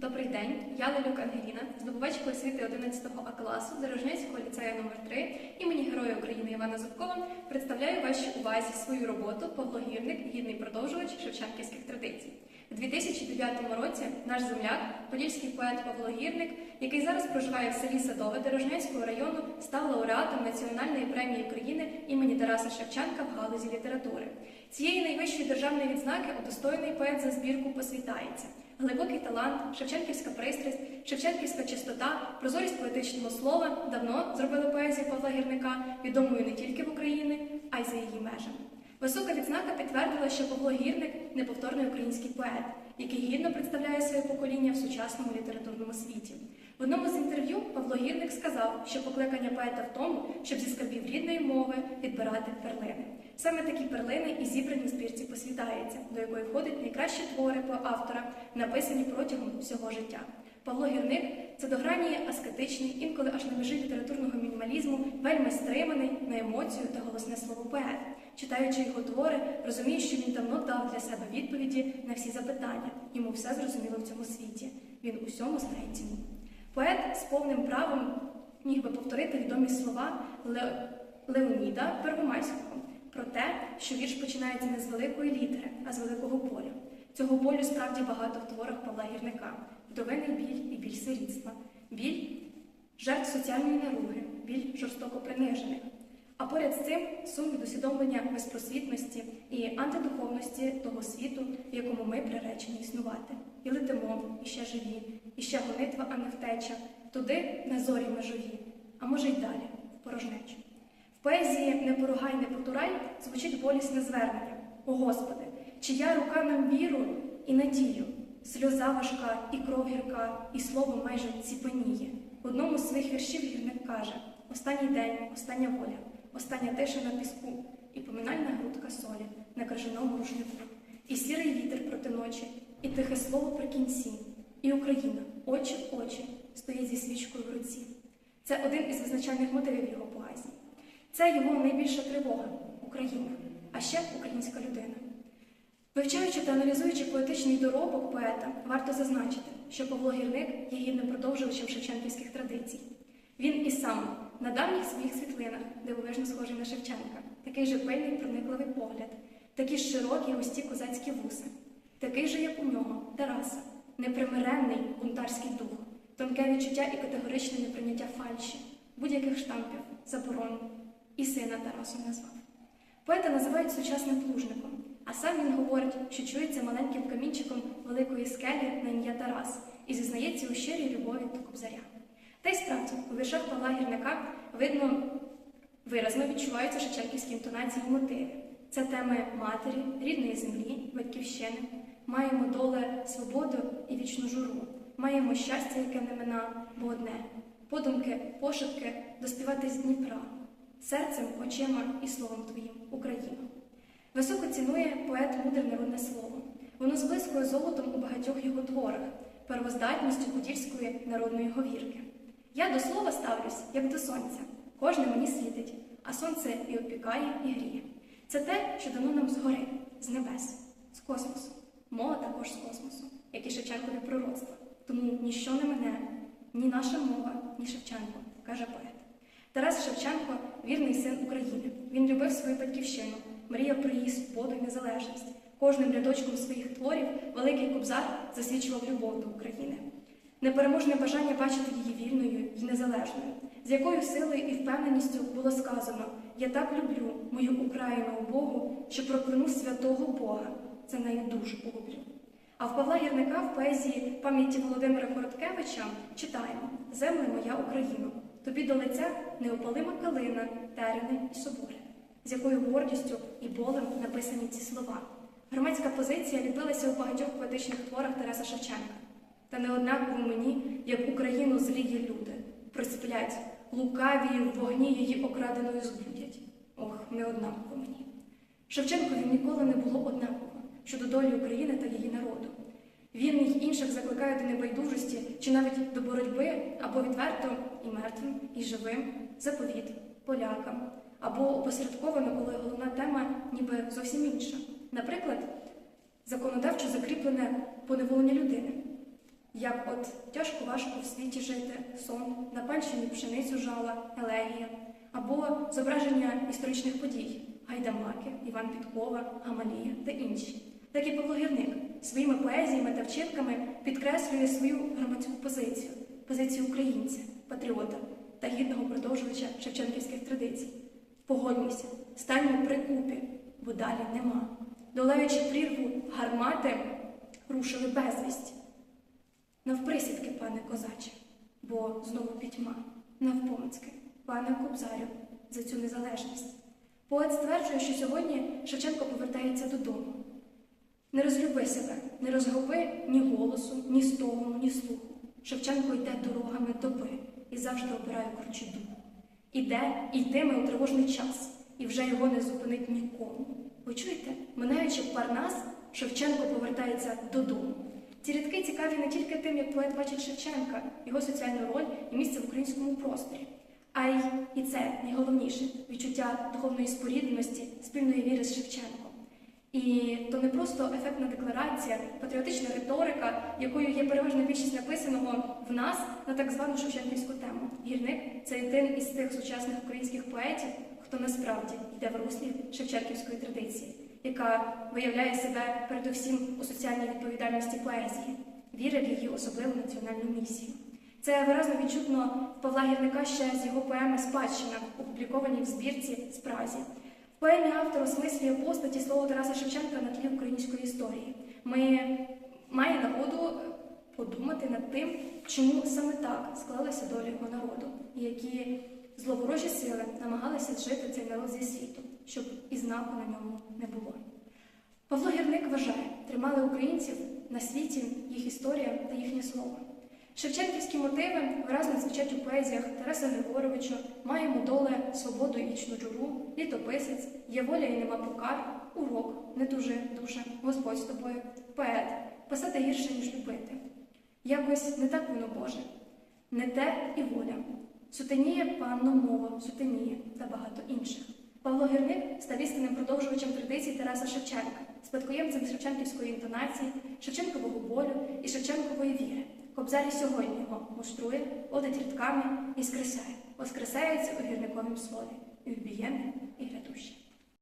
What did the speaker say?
Добрий день, я Лелюк Ангеліна, здобувачка освіти 11 А класу Дорожнянського ліцею номер 3 імені Героя України Івана Зубкова представляю вашій увазі свою роботу Павло Гірник, гідний продовжувач шевченківських традицій. У 2009 році наш земляк, подільський поет Павло Гірник, який зараз проживає в селі Садове Дорожнянського району, став лауреатом Національної премії України імені Тараса Шевченка в галузі літератури. Цієї найвищої державної відзнаки удостоєний поет за збірку посвітається. Глибокий талант, шевченківська пристрасть, шевченківська чистота, прозорість поетичного слова давно зробили поезію Павла Гірника відомою не тільки в Україні, а й за її межами. Висока відзнака підтвердила, що Павло Гірник неповторний український поет, який гідно представляє своє покоління в сучасному літературному світі. В одному з інтерв'ю Павло Гірник сказав, що покликання поета в тому, щоб зі скарбів рідної мови відбирати перлини. Саме такі перлини і зібрані в збірці посвітається, до якої входять найкращі твори по автора, написані протягом всього життя. Павло Гірник це до грані аскетичний, інколи аж на межі літературного мінімалізму, вельми стриманий на емоцію та голосне слово поет. Читаючи його твори, розумієш, що він давно дав для себе відповіді на всі запитання. Йому все зрозуміло в цьому світі. Він усьому знає ціну. Поет з повним правом міг би повторити відомі слова Ле... Леоніда Первомайського про те, що вірш починається не з великої літери, а з великого поля. Цього болю справді багато в творах Павла Гірника, вдовиний біль і біль сирітства, біль жертв соціальної наруги, біль жорстоко принижених. А поряд з цим сум від усвідомлення безпросвітності і антидуховності того світу, в якому ми приречені існувати. І летимо, і ще живі, і ще гонитва, а не втеча, туди на зорі межові, а може й далі, в порожнечу. В поезії Не поругай, не потурай звучить болісне звернення. О Господи, чия рука нам віру і надію, сльоза важка, і кров гірка, і слово майже ціпеніє. В одному з своїх віршів гірник каже: Останній день, остання воля, остання тиша на піску, і поминальна грудка солі на крижаному рушнику, і сірий вітер проти ночі, і тихе слово при кінці, і Україна, очі в очі, стоїть зі свічкою в руці. Це один із визначальних мотивів його поезії. Це його найбільша тривога Україна, а ще українська людина. Вивчаючи та аналізуючи поетичний доробок поета, варто зазначити, що Павло Гірник є гідним продовжувачем шевченківських традицій. Він і сам на давніх своїх світлинах дивовижно схожий на Шевченка, такий же пильний, проникливий погляд, такі ж широкі густі козацькі вуси, такий же, як у нього, Тараса, непримиренний бунтарський дух, тонке відчуття і категоричне неприйняття фальші, будь-яких штампів, заборон, і сина Тарасу назвав. Поета називають сучасним плужником, а сам він говорить, що чується маленьким камінчиком великої скелі на ім'я Тарас і зізнається у щирій любові до кобзаря. Та й справді, у віршах Павла Гірника видно виразно відчуваються шевченківські інтонації і мотиви. Це теми матері, рідної землі, батьківщини. Маємо доле свободу і вічну журу. Маємо щастя, яке не мина, бо одне. Подумки, пошепки доспівати з Дніпра, серцем, очима і словом твоїм Україну. Високо цінує поет мудре народне слово. Воно зблискує золотом у багатьох його творах, первоздатністю подільської народної говірки. Я до слова ставлюсь, як до сонця. Кожне мені світить, а сонце і опікає, і гріє. Це те, що дано нам згори, з небес, з космосу. Мова також з космосу, як і Шевченкові пророцтва. Тому ніщо не мене, ні наша мова, ні Шевченко, каже поет. Тарас Шевченко вірний син України. Він любив свою батьківщину, мріяв про її свободу і незалежність. Кожним рядочком своїх творів Великий Кобзар засвідчував любов до України. Непереможне бажання бачити її вільною і незалежною, з якою силою і впевненістю було сказано: Я так люблю мою Україну Богу, що прокляну святого Бога, це нею душу погублю. А в Павла Гірника в поезії пам'яті Володимира Короткевича читаємо Земле моя Україно, тобі до лиця неопалима калина, терени і собори, з якою гордістю і болем написані ці слова. Громадська позиція ліпилася у багатьох поетичних творах Тараса Шевченка. Та не однаково мені, як Україну зліє люди, присплять, лукаві в вогні її окраденою збудять. Ох, не однаково мені. Шевченкові ніколи не було однаково щодо долі України та її народу. Він і інших закликає до небайдужості чи навіть до боротьби або відверто і мертвим, і живим, заповіт, полякам, або опосередковано, коли головна тема ніби зовсім інша. Наприклад, законодавчо закріплене поневолення людини. Як от тяжко важко в світі жити, сон, на панщині пшеницю жала, елегія, або зображення історичних подій, гайдамаки, Іван Підкова, Гамалія та інші. Так і Павло Гірник своїми поезіями та вчинками підкреслює свою громадську позицію, позицію українця, патріота та гідного продовжувача шевченківських традицій. Погодьмося, станьмо при купі, бо далі нема. Долаючи прірву гармати, рушили безвість. Навприсідки, пане козаче, бо знову пітьма, навпомацьки, пане Кобзарю, за цю незалежність. Поет стверджує, що сьогодні Шевченко повертається додому. Не розлюби себе, не розгуби ні голосу, ні стогону, ні слуху. Шевченко йде дорогами доби і завжди обирає кручі духу. Іде і йтиме у тривожний час, і вже його не зупинить нікому. Ви чуєте, минаючи Парнас, Шевченко повертається додому. Ці рядки цікаві не тільки тим, як поет бачить Шевченка, його соціальну роль і місце в українському просторі, а й і це найголовніше відчуття духовної спорідненості, спільної віри з Шевченком. І то не просто ефектна декларація, патріотична риторика, якою є переважна більшість написаного в нас на так звану шевченківську тему. Гірник це один із тих сучасних українських поетів, хто насправді йде в руслі шевченківської традиції, яка виявляє себе передусім у соціальній відповідальності поезії, віри в її особливу національну місію. Це виразно відчутно в Павла Гірника ще з його поеми Спадщина, опублікованій в збірці Спразі. Поемі автор осмислює постаті слова Тараса Шевченка на тлі української історії. Ми має нагоду подумати над тим, чому саме так склалася доля його народу, які зловорожі сили намагалися зжити цей народ зі світу, щоб і знаку на ньому не було. Павло Гірник вважає, тримали українців на світі їх історія та їхнє слово. Шевченківські мотиви виразно звучать у поезіях Тараса Григоровича Маємо доле, свободу і вічну журу, літописець, є воля і нема покар, урок, не тужи, душа, Господь з тобою, поет, писати гірше, ніж любити. Якось не так воно Боже, не те і воля. Сутеніє панно мова, сутеніє та багато інших. Павло Гірник став істинним продовжувачем традицій Тараса Шевченка, спадкоємцем Шевченківської інтонації, Шевченкового болю і Шевченкової віри. Кобзар і сьогодні його муштрує, водить рідками і скресає, воскресається у гірниковім слові, і вбієне, і грядуще.